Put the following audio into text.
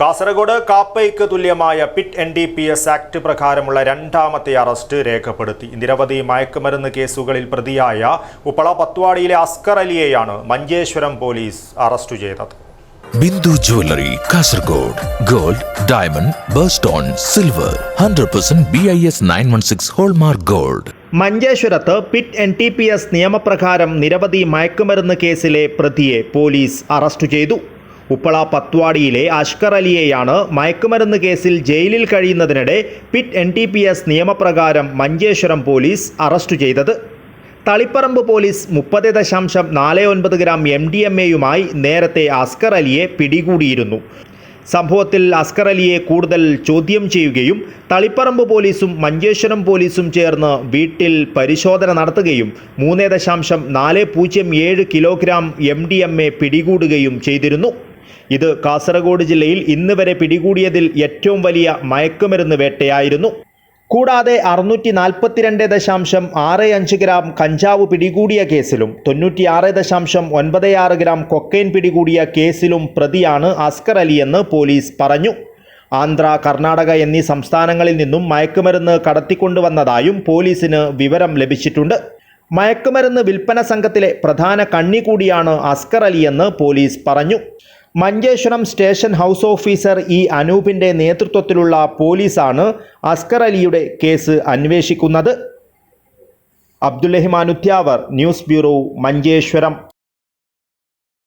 കാസർഗോഡ് കാപ്പയ്ക്ക് തുല്യമായ PIT N D P S act പ്രകാരമുള്ള രണ്ടാമത്തെ അറസ്റ്റ് രേഖപ്പെടുത്തി. നിരവധി മയക്കുമരുന്ന് കേസുകളിൽ പ്രതിയായ ഉപ്പള പത്വാടിയിലെ അസ്കർ അലിയെയാണ് മഞ്ചേശ്വരം പോലീസ് അറസ്റ്റ് ചെയ്തത്. Bindu jewellery Kasaragod gold diamond birthstone silver hundred percent B I S nine one six hallmark gold. മഞ്ചേശ്വരത്ത് PIT N T P S നിയമപ്രകാരം നിരവധി മയക്കുമരുന്ന് കേസിലെ പ്രതിയെ പോലീസ് അറസ്റ്റ് ചെയ്തു. ഉപ്പള പത്വാടിയിലെ അഷ്കർ അലിയെയാണ് മയക്കുമരുന്ന് കേസിൽ ജയിലിൽ കഴിയുന്നതിനിടെ PIT N T P S നിയമപ്രകാരം മഞ്ചേശ്വരം പോലീസ് അറസ്റ്റ് ചെയ്തത്. തളിപ്പറമ്പ് പോലീസ് മുപ്പത് ദശാംശം നാല് ഒൻപത് ഗ്രാം എം ഡി എം എയുമായി നേരത്തെ അസ്കർ അലിയെ പിടികൂടിയിരുന്നു. സംഭവത്തിൽ അസ്കർ അലിയെ കൂടുതൽ ചോദ്യം ചെയ്യുകയും തളിപ്പറമ്പ് പോലീസും മഞ്ചേശ്വരം പോലീസും ചേർന്ന് വീട്ടിൽ പരിശോധന നടത്തുകയും മൂന്ന് ദശാംശം നാല് പൂജ്യം ഏഴ് kilogram M D M A പിടികൂടുകയും ചെയ്തിരുന്നു. ഇത് കാസർഗോഡ് ജില്ലയിൽ ഇന്ന് വരെ പിടികൂടിയതിൽ ഏറ്റവും വലിയ മയക്കുമരുന്ന് വേട്ടയായിരുന്നു. കൂടാതെ അറുന്നൂറ്റി നാൽപ്പത്തിരണ്ട് ദശാംശം ആറ് അഞ്ച് ഗ്രാം കഞ്ചാവ് പിടികൂടിയ കേസിലും തൊണ്ണൂറ്റിയാറ് ദശാംശം ഒൻപത് ആറ് ഗ്രാം കൊക്കൈൻ പിടികൂടിയ കേസിലും പ്രതിയാണ് അസ്കർ അലിയെന്ന് പോലീസ് പറഞ്ഞു. ആന്ധ്ര കർണാടക എന്നീ സംസ്ഥാനങ്ങളിൽ നിന്നും മയക്കുമരുന്ന് കടത്തിക്കൊണ്ടുവന്നതായും പോലീസിന് വിവരം ലഭിച്ചിട്ടുണ്ട്. മയക്കുമരുന്ന് വിൽപ്പന സംഘത്തിലെ പ്രധാന കണ്ണി കൂടിയാണ് അസ്കർ അലിയെന്ന് പോലീസ് പറഞ്ഞു. Manjeshwaram station house officer E അനൂപിന്റെ നേതൃത്വത്തിലുള്ള പോലീസാണ് അസ്കർ അലിയുടെ കേസ് അന്വേഷിക്കുന്നത്. Abdul Rahiman Uthyavar news bureau Manjeshwaram.